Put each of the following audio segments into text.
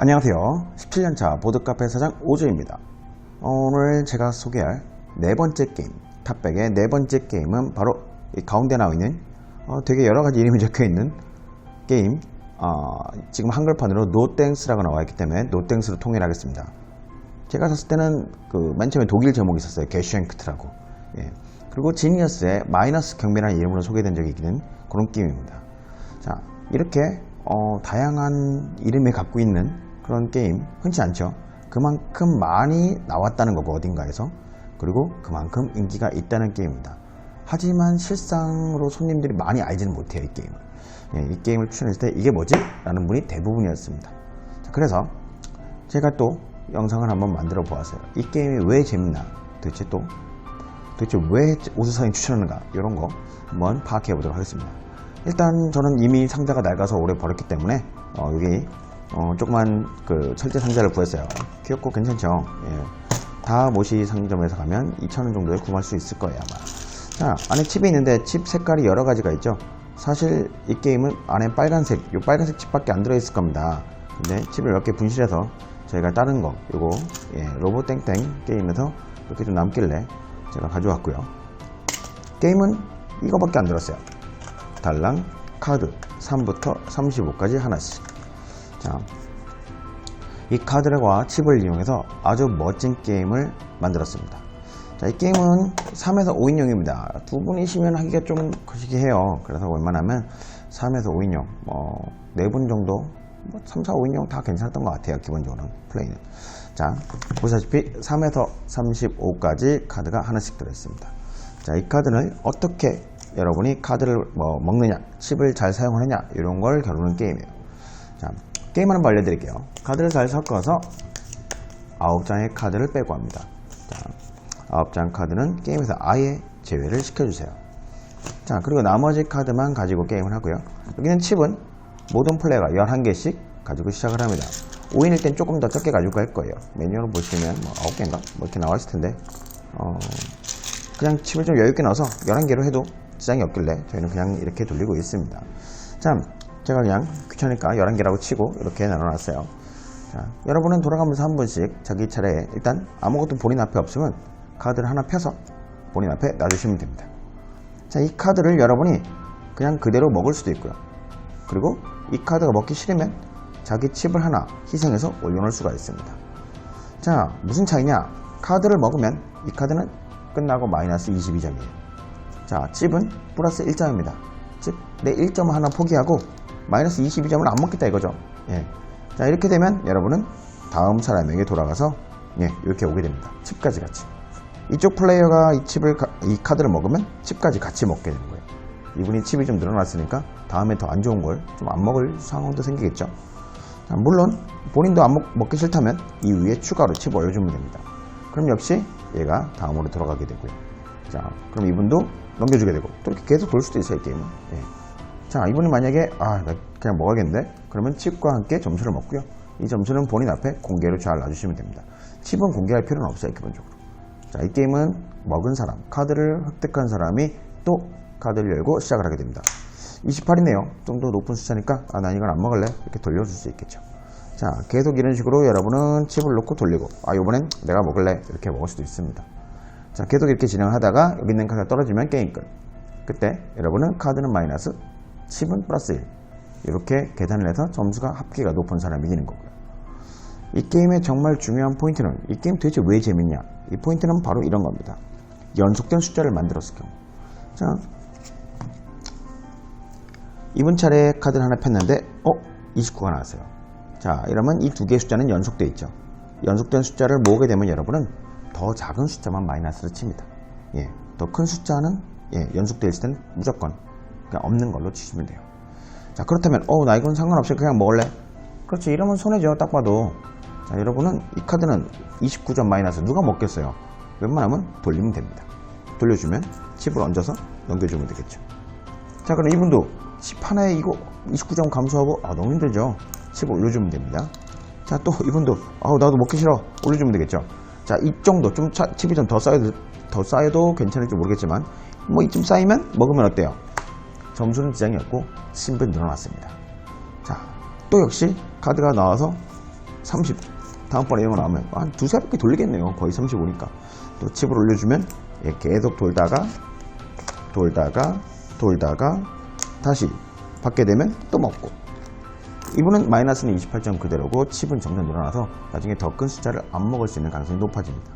안녕하세요. 17년차 보드카페 사장 오주입니다. 오늘 제가 소개할 네 번째 게임, 탑백의 네 번째 게임은 바로 이 가운데 나와 있는 어, 되게 여러 가지 이름이 적혀 있는 게임. 어, 지금 한글판으로 노땡스라고 나와 있기 때문에 노땡스로 통일하겠습니다. 제가 샀을 때는 그 맨 처음에 독일 제목이 있었어요. 게슈앵크트라고. 예. 그리고 지니어스의 마이너스 경비라는 이름으로 소개된 적이 있는 그런 게임입니다. 자, 이렇게 어, 다양한 이름을 갖고 있는 그런 게임 흔치 않죠. 그만큼 많이 나왔다는 거고 어딘가에서 그리고 그만큼 인기가 있다는 게임입니다. 하지만 실상으로 손님들이 많이 알지는 못해요 이 게임을. 예, 이 게임을 추천했을 때 이게 뭐지? 라는 분이 대부분이었습니다. 자, 그래서 제가 또 영상을 한번 만들어 보았어요. 이 게임이 왜 재밌나? 도대체 또 도대체 왜 오수사님 추천하는가? 이런 거 한번 파악해 보도록 하겠습니다. 일단 저는 이미 상자가 낡아서 오래 버렸기 때문에 어, 여기 어, 조그만 그 철제 상자를 구했어요. 귀엽고 괜찮죠? 예. 다 모시 상점에서 가면 2,000원 정도에 구할 수 있을 거예요 아마. 자 안에 칩이 있는데 칩 색깔이 여러 가지가 있죠. 사실 이 게임은 안에 빨간색, 요 빨간색 칩밖에 안 들어있을 겁니다. 근데 칩을 몇 개 분실해서 저희가 다른 거, 요거 예, 로봇 땡땡 게임에서 이렇게 좀 남길래 제가 가져왔고요. 게임은 이거밖에 안 들었어요. 달랑, 카드 3부터 35까지 하나씩. 자, 이 카드와 칩을 이용해서 아주 멋진 게임을 만들었습니다. 자, 이 게임은 3에서 5인용입니다. 두 분이시면 하기가 좀 거시기 해요. 그래서 웬만하면 3에서 5인용, 뭐, 4분 정도, 뭐 3, 4, 5인용 다 괜찮았던 것 같아요. 기본적으로는, 플레이는. 자, 보시다시피 3에서 35까지 카드가 하나씩 들어있습니다. 자, 이 카드는 어떻게 여러분이 카드를 뭐 먹느냐, 칩을 잘 사용하느냐, 이런 걸 겨루는 게임이에요. 자, 게임 하나 알려드릴게요. 카드를 잘 섞어서 9장의 카드를 빼고 합니다. 자, 9장 카드는 게임에서 아예 제외를 시켜주세요. 자, 그리고 나머지 카드만 가지고 게임을 하고요. 여기는 칩은 모든 플레이어가 11개씩 가지고 시작을 합니다. 5인일 땐 조금 더 적게 가지고 갈 거예요. 메뉴로 보시면 뭐 9개인가? 뭐 이렇게 나와 있을 텐데, 어, 그냥 칩을 좀 여유있게 넣어서 11개로 해도 지장이 없길래 저희는 그냥 이렇게 돌리고 있습니다. 자, 제가 그냥 귀찮으니까 11개라고 치고 이렇게 나눠놨어요. 자, 여러분은 돌아가면서 한 번씩 자기 차례에 일단 아무것도 본인 앞에 없으면 카드를 하나 펴서 본인 앞에 놔주시면 됩니다. 자, 이 카드를 여러분이 그냥 그대로 먹을 수도 있고요. 그리고 이 카드가 먹기 싫으면 자기 칩을 하나 희생해서 올려놓을 수가 있습니다. 자, 무슨 차이냐? 카드를 먹으면 이 카드는 끝나고 마이너스 22점이에요. 자, 칩은 플러스 1점입니다. 즉, 내 1점 하나 포기하고 마이너스 22점을 안 먹겠다 이거죠. 예. 자, 이렇게 되면 여러분은 다음 사람에게 돌아가서 예, 이렇게 오게 됩니다. 칩까지 같이. 이쪽 플레이어가 이 칩을, 가- 이 카드를 먹으면 칩까지 같이 먹게 되는 거예요. 이분이 칩이 좀 늘어났으니까 다음에 더 안 좋은 걸 좀 안 먹을 상황도 생기겠죠. 자, 물론 본인도 안 먹, 기 싫다면 이 위에 추가로 칩 올려주면 됩니다. 그럼 역시 얘가 다음으로 돌아가게 되고요. 자, 그럼 이분도 넘겨주게 되고 또 이렇게 계속 돌 수도 있어요, 이 게임은. 예. 자, 이분이 만약에 아, 나 그냥 먹어야겠는데? 그러면 칩과 함께 점수를 먹고요. 이 점수는 본인 앞에 공개로 잘 놔주시면 됩니다. 칩은 공개할 필요는 없어요, 기본적으로. 자, 이 게임은 먹은 사람, 카드를 획득한 사람이 또 카드를 열고 시작을 하게 됩니다. 28이네요. 좀 더 높은 숫자니까, 아, 난 이건 안 먹을래. 이렇게 돌려줄 수 있겠죠. 자, 계속 이런 식으로 여러분은 칩을 놓고 돌리고, 아, 요번엔 내가 먹을래. 이렇게 먹을 수도 있습니다. 자, 계속 이렇게 진행하다가 여기 있는 카드가 떨어지면 게임 끝. 그때 여러분은 카드는 마이너스, 칩은 플러스 1. 이렇게 계산을 해서 점수가 합계가 높은 사람이 이기는 거고요. 이 게임의 정말 중요한 포인트는 이 게임 도대체 왜 재밌냐? 이 포인트는 바로 이런 겁니다. 연속된 숫자를 만들었을 경우. 자, 이분 차례 카드를 하나 폈는데, 어? 29가 나왔어요. 자, 이러면 이 두 개의 숫자는 연속돼 있죠. 연속된 숫자를 모으게 되면 여러분은 더 작은 숫자만 마이너스를 칩니다. 예, 더 큰 숫자는 예, 연속되어 있을 땐 무조건 그냥 없는 걸로 치시면 돼요. 자, 그렇다면, 어, 나 이건 상관없이 그냥 먹을래? 그렇지, 이러면 손해죠, 딱 봐도. 자, 여러분은 이 카드는 29점 마이너스 누가 먹겠어요? 웬만하면 돌리면 됩니다. 돌려주면 칩을 얹어서 넘겨주면 되겠죠. 자, 그럼 이분도 칩 하나에 이거 29점 감소하고, 아, 너무 힘들죠? 칩 올려주면 됩니다. 자, 또 이분도, 아우, 나도 먹기 싫어. 올려주면 되겠죠. 자, 이 정도, 좀 차- 칩이 좀 더 쌓여도, 더 쌓여도 괜찮을지 모르겠지만, 뭐 이쯤 쌓이면 먹으면 어때요? 점수는 지장이 없고, 신분 늘어났습니다. 자, 또 역시 카드가 나와서 30. 다음번에 이런 거 나오면 한 두세 바퀴 돌리겠네요. 거의 35니까. 또 칩을 올려주면 예, 계속 돌다가 돌다가 돌다가 다시 받게 되면 또 먹고 이분은 마이너스는 28점 그대로고 칩은 점점 늘어나서 나중에 더 큰 숫자를 안 먹을 수 있는 가능성이 높아집니다.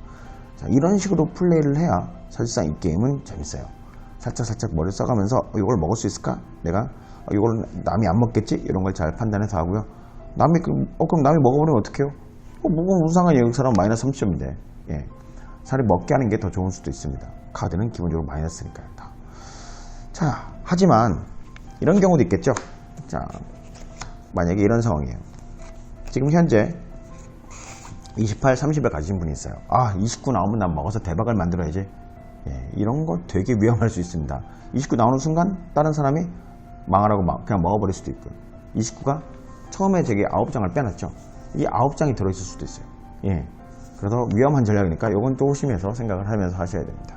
자, 이런 식으로 플레이를 해야 사실상 이 게임은 재밌어요. 살짝 살짝 머리 써가면서 어, 이걸 먹을 수 있을까? 내가 어, 이걸 남이 안 먹겠지? 이런 걸 잘 판단해서 하고요. 남이 그, 어 그럼 남이 먹어버리면 어떡해요? 어, 먹으면 상관이에요? 그 사람 마이너스 30점인데. 예. 차라리 먹게 하는 게 더 좋을 수도 있습니다. 카드는 기본적으로 마이너스니까요. 다. 자, 하지만 이런 경우도 있겠죠. 자, 만약에 이런 상황이에요. 지금 현재 28, 30을 가진 분이 있어요. 아, 29 나오면 난 먹어서 대박을 만들어야지. 예, 이런 거 되게 위험할 수 있습니다. 29 나오는 순간 다른 사람이 망하라고 막 그냥 먹어버릴 수도 있고요. 29가 처음에 저기 9장을 빼놨죠. 이 9장이 들어있을 수도 있어요. 예. 그래서 위험한 전략이니까 이건 조심해서 생각을 하면서 하셔야 됩니다.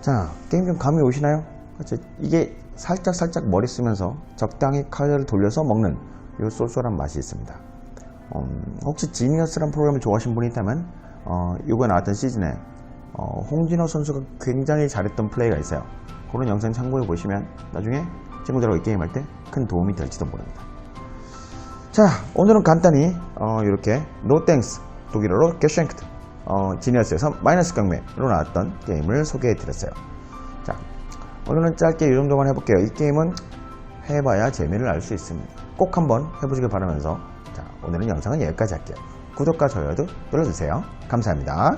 자, 게임 좀 감이 오시나요? 그렇죠. 이게 살짝 살짝 머리 쓰면서 적당히 카드를 돌려서 먹는 이 쏠쏠한 맛이 있습니다. 음, 혹시 지니어스란 프로그램을 좋아하시는 분이 있다면 어, 이번에 나왔던 시즌에 어, 홍진호 선수가 굉장히 잘했던 플레이가 있어요. 그런 영상 참고해 보시면 나중에 친구들하고 이 게임할 때 큰 도움이 될지도 모릅니다. 자, 오늘은 간단히 어, 이렇게 노 땡스 독일어로 게쉔크트 어, 지니어스에서 마이너스 경매로 나왔던 게임을 소개해 드렸어요. 자, 오늘은 짧게 이 정도만 해볼게요. 이 게임은 해봐야 재미를 알 수 있습니다. 꼭 한번 해보시길 바라면서 자, 오늘은 영상은 여기까지 할게요. 구독과 좋아요도 눌러주세요. 감사합니다.